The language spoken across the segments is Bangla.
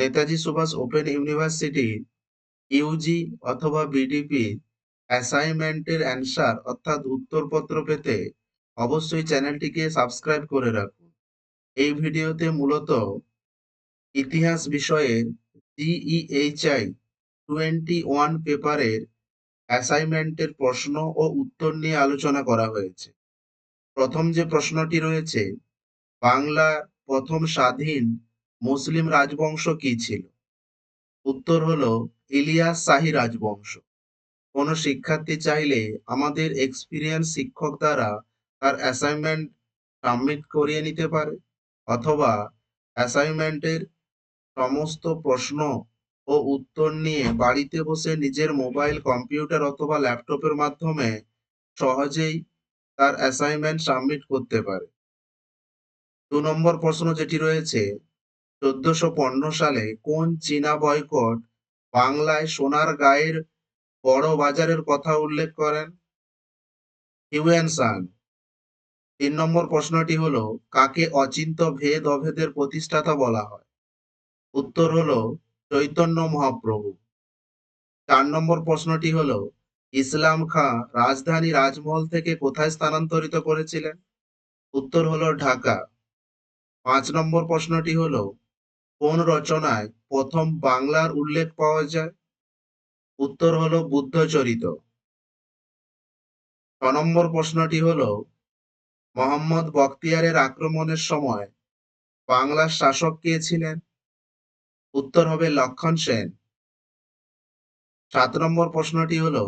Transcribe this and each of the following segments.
Netaji Subhash open university, UG অথবা বিডিপি অ্যাসাইনমেন্টের অ্যান্সার অর্থাৎ উত্তরপত্র পেতে অবশ্যই চ্যানেলটিকে সাবস্ক্রাইব করে রাখুন। এই ভিডিওতে মূলত ইতিহাস বিষয়ে জিইএইচআই টোয়েন্টি ওয়ান পেপারের অ্যাসাইনমেন্টের প্রশ্ন ও উত্তর নিয়ে আলোচনা করা হয়েছে। প্রথম যে প্রশ্নটি রয়েছে, বাংলার প্রথম স্বাধীন মুসলিম রাজবংশ কি ছিল? উত্তর হলো, ইলিয়াস শাহী রাজবংশ। কোনো শিক্ষার্থী চাইলে আমাদের এক্সপিরিয়েন্স শিক্ষক দ্বারা তার অ্যাসাইনমেন্ট সাবমিট করিয়ে নিতে পারে, অথবা অ্যাসাইনমেন্টের সমস্ত প্রশ্ন ও উত্তর নিয়ে বাড়িতে বসে নিজের মোবাইল কম্পিউটার অথবা ল্যাপটপের মাধ্যমে সহজেই তার অ্যাসাইনমেন্ট সাবমিট করতে পারে। দু নম্বর প্রশ্ন যেটি রয়েছে চোদ্দশো পনেরো সালে কোন চীনা বয়কট বাংলায় সোনার গায়ের বড় বাজারের কথা উল্লেখ করেন? হিউয়েন সাং তিন নম্বর প্রশ্নটি হল, কাকে অচিন্ত ভেদ অভেদের প্রতিষ্ঠাতা বলা হয়? উত্তর হল, চৈতন্য মহাপ্রভু। চার নম্বর প্রশ্নটি হলো, ইসলাম খাঁ রাজধানী রাজমহল থেকে কোথায় স্থানান্তরিত করেছিলেন? উত্তর হল ঢাকা। পাঁচ নম্বর প্রশ্নটি হলো কোন রচনায় প্রথম বাংলার উল্লেখ পাওয়া যায়? উত্তর হলো বুদ্ধচরিত ছ নম্বর প্রশ্নটি হলো, মোহাম্মদ বখতিয়ারের আক্রমণের সময় বাংলার শাসক কে ছিলেন? উত্তর হবে লক্ষণ সেন। সাত নম্বর প্রশ্নটি হলো,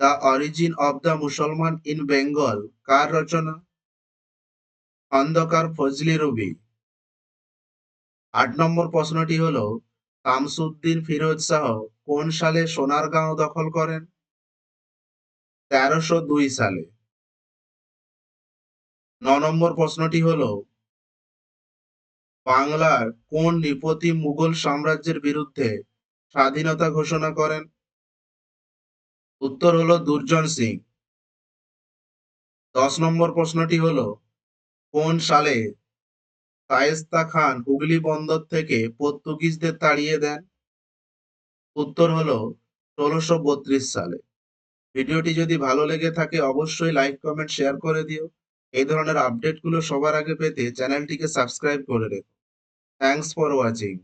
the origin of the Musalman in Bengal কার রচনা? খন্দকার ফজলি রবি। আট নম্বর প্রশ্নটি হলো শামসুদ্দিন ফিরোজ শাহ কোন সালে সোনারগাঁও দখল করেন? তেরোশো দুই সালে। ন নম্বর প্রশ্নটি হলো, বাংলার কোন নৃপতি মুঘল সাম্রাজ্যের বিরুদ্ধে স্বাধীনতা ঘোষণা করেন? উত্তর হলো, দুর্জন সিং। দশ নম্বর প্রশ্নটি হলো, কোন সালে শায়েস্তা খান হুগলি বন্দর থেকে পর্তুগিজদের তাড়িয়ে দেন। উত্তর হলো, ষোলোশো সালে। ভিডিওটি যদি ভালো লেগে থাকে, অবশ্যই লাইক, কমেন্ট, শেয়ার করে দিও। এই ধরনের আপডেটগুলো সবার আগে পেতে চ্যানেলটিকে সাবস্ক্রাইব করে রেখো। Thanks for watching.